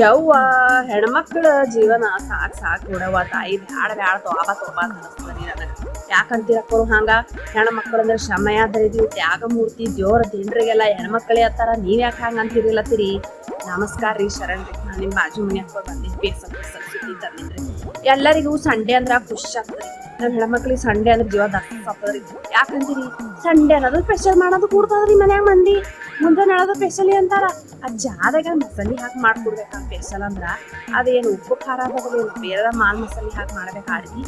ಯವ್ವ, ಹೆಣ್ಮಕ್ಳ ಜೀವನ ಸಾಕ್ ಸಾಕ್ ಬಿಡವ್ವ ತಾಯಿ ಬ್ಯಾಡ ಬ್ಯಾಡ ತೋಬ ತೋಬ ಅಂತ ಅನಸ್ತದ್ರಿ ನನಗ ಯಾಕಂತೀರಕ್ಕರು ಹಂಗ? ಹೆಣ್ಮಕ್ಳು ಅಂದ್ರೆ ಶ್ರಮಯ ಧೈರ್ಯ ತ್ಯಾಗ ಮೂರ್ತಿ, ದೇವ್ರ ದಿನ್ರಿಗೆಲ್ಲ ಹೆಣ್ಮಕ್ಳೇ ಅತ್ತಾರ, ನೀವ್ ಯಾಕೆ ಹಂಗ ಅಂತಿರ್ಲತ್ತೀರಿ? ನಮಸ್ಕಾರ ರೀ, ಶರಣ್ ರೀ. ನಿಮ್ಮ ಬಾಜು ಮನೆ ಹಾಕೋ ಬಂದಿದ್ದು ಬೇಸ ತಂದಿದ್ರಿ ಎಲ್ಲರಿಗೂ ಸಂಡೆ ಅಂದ್ರ ಖುಷಿ ಆಗ್ತದ್ರಿ ನಮ್ಮ ಹೆಣ್ಮಕ್ಳಿಗೆ ಸಂಡೆ ಅಂದ್ರೆ ಜೀವ ದಪ್ಪದ್ರಿ ಯಾಕಂತೀರಿ? ಸಂಡೆ ಅನ್ನೋದು ಸ್ಪೆಷಲ್ ಮಾಡೋದು ಕೂಡ್ತದ್ರಿ ಮನ್ಯಾಗ ಮಂದಿ. ಮುಂದೆ ಹೇಳೋದು ಪೆಷಲಿ ಅಂತಾರ? ಆ ಜಾದಾಗ ಮಸಾಲೆ ಹಾಕಿ ಮಾಡ್ಕೊಡ್ಬೇಕ ಪೆಷಲ್ ಅಂದ್ರ. ಅದೇನು ಉಪ್ಪು, ಖಾರ ಆಗಲಿ ಬೇರೆ ಮಾಲ್ ಮಸಾಲೆ ಹಾಕಿ ಮಾಡ್ಬೇಕಾಡ್ರಿ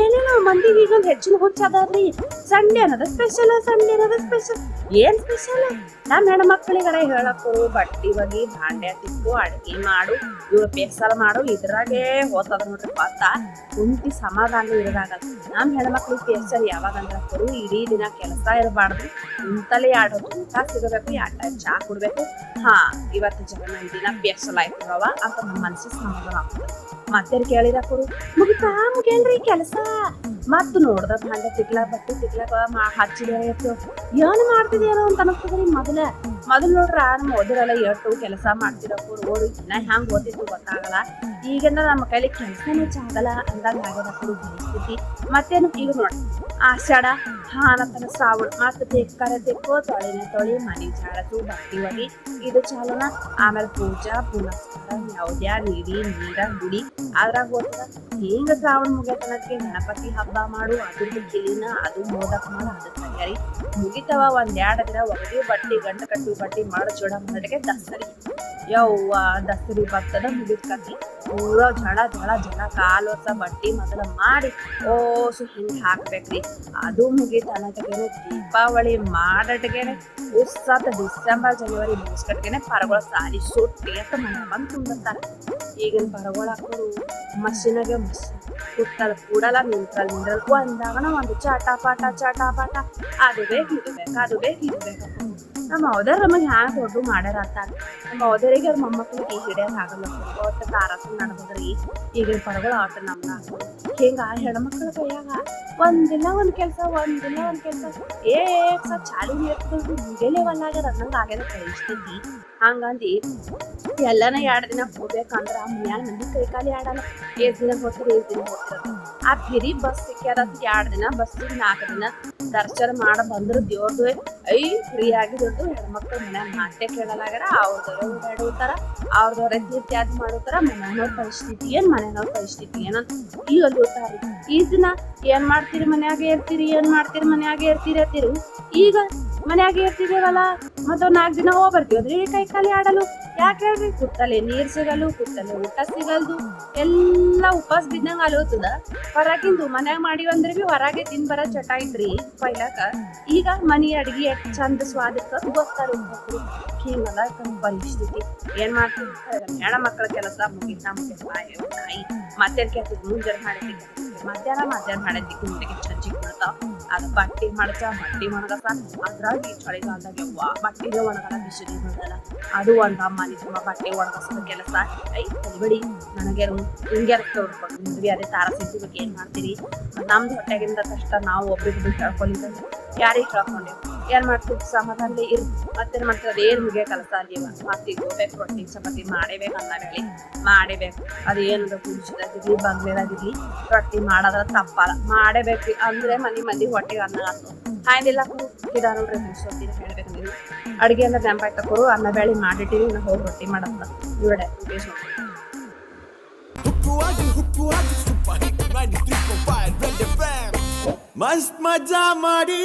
ಏನೇನೋ ಮಂದಿಗೆ ಈಗ ಹೆಚ್ಚಿನ ಹುಚ್ಚ ಅದಾದ್ರಿ ಸಂಡೆ ಅನ್ನೋದು ಸ್ಪೆಷಲ್ ಸಂಡೆ ಅನ್ನೋದು ಸ್ಪೆಷಲ್ ಏನ್ ಸ್ಪೆಷಲ್ ನಮ್ಮ ಹೆಣ್ಮಕ್ಳಿಗಾರ ಹೇಳಕ್ಕು ಬಟ್ಟಿ ಒಗಿ, ಭಾಂಡೆ ತಿಕ್ಕು, ಅಡ್ಗೆ ಮಾಡು. ಇವ್ರ ಪೆಸಲ್ ಮಾಡು. ಇದ್ರಾಗೆ ಹೋತದ ನೋಡ್ರಿ ಪಾತ್ರ ಕುಂತಿ ಸಮಾಧಾನ ಇರೋದಾಗಲ್ಲ ನಮ್ಮ ಹೆಣ್ಮಕ್ಳಿಗೆ ಪೆಸಲ್ ಯಾವಾಗ ಅಂದ್ರಕ್ಕರು ಇಡೀ ದಿನ ಕೆಲಸ ಇರಬಾರ್ದು. ಕುಂತಲೇ ಆಡೋದು ಚಾ ಸಿಗಬೇಕು ಎರಡು ಟೈಮ್ ಚಾ ಕುಡ್ಬೇಕು. ಹಾ, ಇವತ್ತು ಜನ ನನ್ನ ದಿನ ಬೇಸಲ ಆಯ್ತವ ಅಂತ ನಮ್ಮ ಮನ್ಸಿಗೆ ಸಮಾಧಾನ ಆಗ್ತದೆ ಮತ್ತೆ ಕೇಳಿರಕ್ಕರು ಮುಗಿತಾ, ಮುಗಿಯಲ್ರಿ ಕೆಲಸ. ಮತ್ತು ನೋಡ್ದ ಭಾಂಡ ತಿಕ್ಲಾಕ ಬಟ್ಟೆ ತಿಕ್ಲಾಕ ಮಾ, ಹಚ್ಚಿದ ಏನು ಮಾಡ್ತಿದ್ಯಾರೋ ಅಂತ ಅನಿಸ್ತದ್ರಿ ಮೊದಲ. ಮೊದಲು ನೋಡ್ರ ನಮ್ಮ ಓದಿರಲ್ಲ ಎಷ್ಟು ಕೆಲಸ ಮಾಡ್ತಿರಕ್ಕರು ಓದಿ ನಾ ಹ್ಯಾಂಗ್ ಓದಿದ್ದು ಗೊತ್ತಾಗಲ್ಲ. ಈಗಿನ ನಮ್ಮ ಕೈಲಿ ಕೆಲಸನೇ ಚಾಗಲ್ಲ ಅಂದಂಗ ಆಗ್ಯದಕ್ಕರು ಪರಿಸ್ಥಿತಿ. ಮತ್ತೇನು ಈಗ ನೋಡಿ. ಆಷಾಢ, ಹಾನತನ ಸಾವು ಮತ್ತೆ ತೆಕ್ಕರ ತೆಕ್ಕೋ ತೊಳಿನ ತೊಳಿ, ಮನೆ ಜಾಡತು ಬಟ್ಟಿ ಒಗಿ. ಇದು ಚಾಲನ. ಆಮೇಲೆ ಪೂಜಾ, ಪುನಸ್ಕಾರ ಯಾವ್ದ್ಯಾ ನೀಡಿ ನೀರ ಗುಡಿ. ಅದ್ರಾಗ ಹೆಂಗ ಶ್ರಾವಣ ಮುಗಿಯತನಕ್ಕೆ ಗಣಪತಿ ಹಬ್ಬ ಮಾಡು ಅದ್ರದ್ದು ಕಿಲಿನ ಅದು ಮೋದಕ್ ಮಾಡು ಅದು ತಯಾರಿ. ಮುಗಿತವ ಒಂದ್ ಎರಡ್ ದಿನ ಒಗದಿ ಬಟ್ಟಿ, ಗಂಟ ಕಟ್ಟಿ ಬಟ್ಟಿ ಮಾಡಿ ಚೂಡ ಮಾಡೋದಕ್ಕೆ ದಸರಿ. ಯವ್ವ, ದಸರಿ ಬರ್ತದ ಮುಗಿದ ಪೂರ ಜಳ ಜಳ ಜಳ ಕಾಲು ವರ್ಷ ಬಟ್ಟಿ ಮೊದಲ ಮಾಡಿ ಓಸು ಹಿಂಗೆ ಹಾಕ್ಬೇಕ್ರಿ. ಅದು ಮುಗಿತ ಅನ್ನೋದಕ್ಕೇನೆ ದೀಪಾವಳಿ ಮಾಡಟ್ಗೆನೆ. ಉಸ್ಸಾತ ಡಿಸೆಂಬರ್, ಜನವರಿ ಮುಗಿಸ್ಕಟ್ಗೆನೆ ಪರಗೋಳ ಸಾರಿ ಸುಟ್ಟಿ ಅಂತ ಮನೆ ಬಂದು ತುಂಬಿರ್ತಾರ. ಈಗಿನ ಪರಗೋಳ ಹಾಕೋರು ಮಷಿನಾಗೆ ಮಷಿನ್ ಕುತ್ತಲ್ ಕೂಡಲ್ಲ ನಿಂತಲ್ ನಿಂದ್ರಲ್ ಒಂದಾಗನ ಒಂದು ಚಾಟ ಪಾಟ ಚಾಟ ಪಾಟ. ಅದು ಬೇಕು ಬೇಕು, ಅದು ಬೇಕು, ಇದು ಬೇಕು. ನಮ್ಮ ಅವದರ್ ನಮಗೆ ಹ್ಯಾಂಗ ದೊಡ್ಡ ಮಾಡ್ಯಾರ ಅಂತ ನಮ್ಮ ಅವದರಿಗೆ ಅವ್ರ ಮೊಮ್ಮಕ್ಳಿಗೆ ಹಿಡಿಯಂಗ ಆಗಲ್ಲ. ಒಟ್ಟು ತಾರಸ ನಡೆದ್ರಿ ಈಗಿನ ಪಡಗಳು ಆಟ ನಮ್ನ ಹಿಂಗ ಹೆಣ್ಮಕ್ಳ ಕೈಯಾಗ ಒಂದಿನ ಒಂದ್ ಕೆಲ್ಸ, ಒಂದಿನ ಒಂದ್ ಕೆಲಸ. ಏ ಚಾಲಿ ಚಾಲು ಇರ್ತದ ಮುಗಿಯಲೇ ಒಲ್ಲಾಗ್ಯದ ಅನ್ನಂಗ ಆಗ್ಯದ ಕಳಿಸ್ತಿದ್ದಿ ಹಂಗಂದಿ. ಎಲ್ಲನ ಎರಡು ದಿನ ಹೋಗ್ಬೇಕಂದ್ರ ಮನ್ಯಾಗ ಮಂದಿ ಕೈ ಕಾಲಿ ಆಡಲ್ಲ ಏಸ್ ದಿನ ಹೋಗ್ತಾರೆ ಏಸ್ ದಿನ ಹೋಗ್ತಿರತ್ತ ಆ ಪಿರಿ ಬಸ್ ಸಿಕ್ಕ್ಯಾರ ಎರಡ್ ದಿನ ಬಸ್ ನಾಲ್ಕು ದಿನ ದರ್ಶನ ಮಾಡ ಬಂದ್ರ ದೇವ್ರದ್ದು ಐ ಫ್ರೀ ಆಗಿದ್ದು ಹೆಣ್ಮಕ್ಳು ಮನ್ಯಾಗ ಮಾತೆ ಕೇಳಲಾಗ್ಯಾರ, ಅವ್ರದವ್ರೆ ಓಡಾಡುತ್ತಾರ ಅವ್ರದವ್ರೆ ತೀರ್ಥಯಾತ್ರೆ ಮಾಡುತ್ತಾರ ಮನೆಯವ್ರ ಪರಿಸ್ಥಿತಿ ಏನ್ ಮನೆಯವ್ರ ಪರಿಸ್ಥಿತಿ ಏನಂತ ಈಗ ಅಲ್ಲಿರ್ತಾರ ಈ ದಿನ ಏನ್ ಮಾಡ್ತೀರಿ, ಮನ್ಯಾಗ ಇರ್ತೀರಿ, ಏನ್ ಮಾಡ್ತೀರಿ, ಮನ್ಯಾಗೆ ಇರ್ತೀರಿ ಅಂತೀರಿ? ಈಗ ಮನ್ಯಾಗೆ ಇರ್ತಿದೇವಲ್ಲ ಮತ್ತೊಂದ್ ನಾಲ್ಕು ದಿನ ಹೋಗ್ಬರ್ತೀವಿ ಅದ್ರಿ ಕೈ ಕಾಲಿ ಆಡಲು ಯಾಕೆ ಹೇಳ್ರಿ ಕುತ್ತಲೆ ನೀರ್ ಸಿಗಲು ಕುತ್ತಲೆ ಊಟ ಸಿಗಲ್ದು, ಎಲ್ಲ ಉಪವಾಸ ಬಿದ್ದಂಗ ಅಲೋತದ ಹೊರಗಿಂದು ಮನ್ಯಾಗ ಮಾಡಿವ ಅಂದ್ರೆ ಬಿ ಹೊರಗೆ ತಿನ್ ಬರ ಚಟ ಐತ್ರಿ ಪೈಲಾಕ ಈಗ ಮನಿ ಅಡ್ಗಿ ಎಷ್ಟ್ ಚಂದ ಸ್ವಾದ ಗೊತ್ತಾರ ಹಿಂಗಲ್ಲ ಪರಿಸ್ಥಿತಿ ಏನ್ ಮಾಡ್ತೀವಿ ಹೆಣ ಮಕ್ಕಳ ಕೆಲಸ ಮುಗಿತ ತಾಯಿ ಮತ್ತೆ ಕೆಲಸ ಮುಂಜಾನೆ ಮಾಡಿದ್ವಿ ಮಧ್ಯಾಹ್ನ ಮಧ್ಯಾಹ್ನ ಮಾಡಿದ್ವಿ ಗುಂಡಿಗೆ ಚಜ್ಜಿ ಕೊಡ್ತಾವ ಅದು ಬಟ್ಟೆ ಮಾಡ್ಸ ಬಟ್ಟೆ ಒಣಗಸ. ಅದ್ರಾಗ ಈ ಚಳಿಗಾಲದಾಗ ಯವ್ವ ಬಟ್ಟೆಗೆ ಒಣಗಲ್ಲ, ಬಿಸಿಲಿ ಬೀಳಲ್ಲ ಅದು ಒಂದು ಅಮ್ಮನಿ ತುಂಬ ಬಟ್ಟೆ ಒಣಗಸದ ಕೆಲಸ. ಐ ತಲಿಬೇಡಿ ನನಗೆ ಹಿಂಗೆ ತೋಡ್ಕೊಂಡು ನಿಮ್ಗೆ ಅದೇ ತಾರ ಏನ್ ಮಾಡ್ತೀರಿ? ನಮ್ದು ಹೊಟ್ಟೆಗಿಂದ ಕಷ್ಟ ನಾವು ಒಬ್ರಿಗೊಬ್ರು ಹೇಳ್ಕೊಲಿಲ್ಲ ಯಾರಿಗೆ ಹೇಳ್ಕೊಂಡೇವು ಏನ್ ಮಾಡ್ತಿದ್ ಸಮಾಧಾನದಲ್ಲಿ ಇರ್. ಮತ್ತೇನ್ ಮಾಡ್ತೀವಿ ಅದೇನ್ ಮುಗಿಯ ಕಲಸ ಅಲ್ಲಿವ ಮತ್ತೆ ಹೋಗ್ಬೇಕು ರೊಟ್ಟಿ ಚಪಾತಿ ಮಾಡೇಬೇಕು ಅನ್ನ ಹೇಳಿ ಮಾಡೇಬೇಕು. ಅದೇನು ಏನದ? ಬಂಗ್ಲೇದಾಗಿರ್ಲಿ, ರೊಟ್ಟಿ ಮಾಡೋದ್ರ ತಪ್ಪಲ್ಲ ಮಾಡೇಬೇಕ್ರಿ ಅಂದ್ರೆ ಮನಿ ಮಂದಿ ಹೊಟ್ಟೆಗೆ ಅನ್ನ ಆಗ್ತದೆ ಹಾಯ್ದಿಲ್ಲ ಗಿಡ ನೋಡ್ರಿ ಮುಗಿಸೋತೀನಿ ಹೇಳ್ಬೇಕು ನೀವು ಅಡುಗೆ ಅಂದ್ರೆ ನೆಂಪಾಯ್ತು ತಕೋರು. ಅನ್ನ ಬೇಳೆ ಮಾಡಿಟ್ಟಿವಿ ನಾವು ಹೋಗಿ ರೊಟ್ಟಿ ಮಾಡತ್ತ ಇವಡೆ ಹುಕ್ಕುವಾಗಿ ಹುಕ್ಕುವಾಗಿ ಸೂಪರ್ ಹಿಟ್ 93.5 ರೆಡ್ ಎಫ್ಎಂ ಮಸ್ತ್ ಮಜಾ ಮಾಡಿ.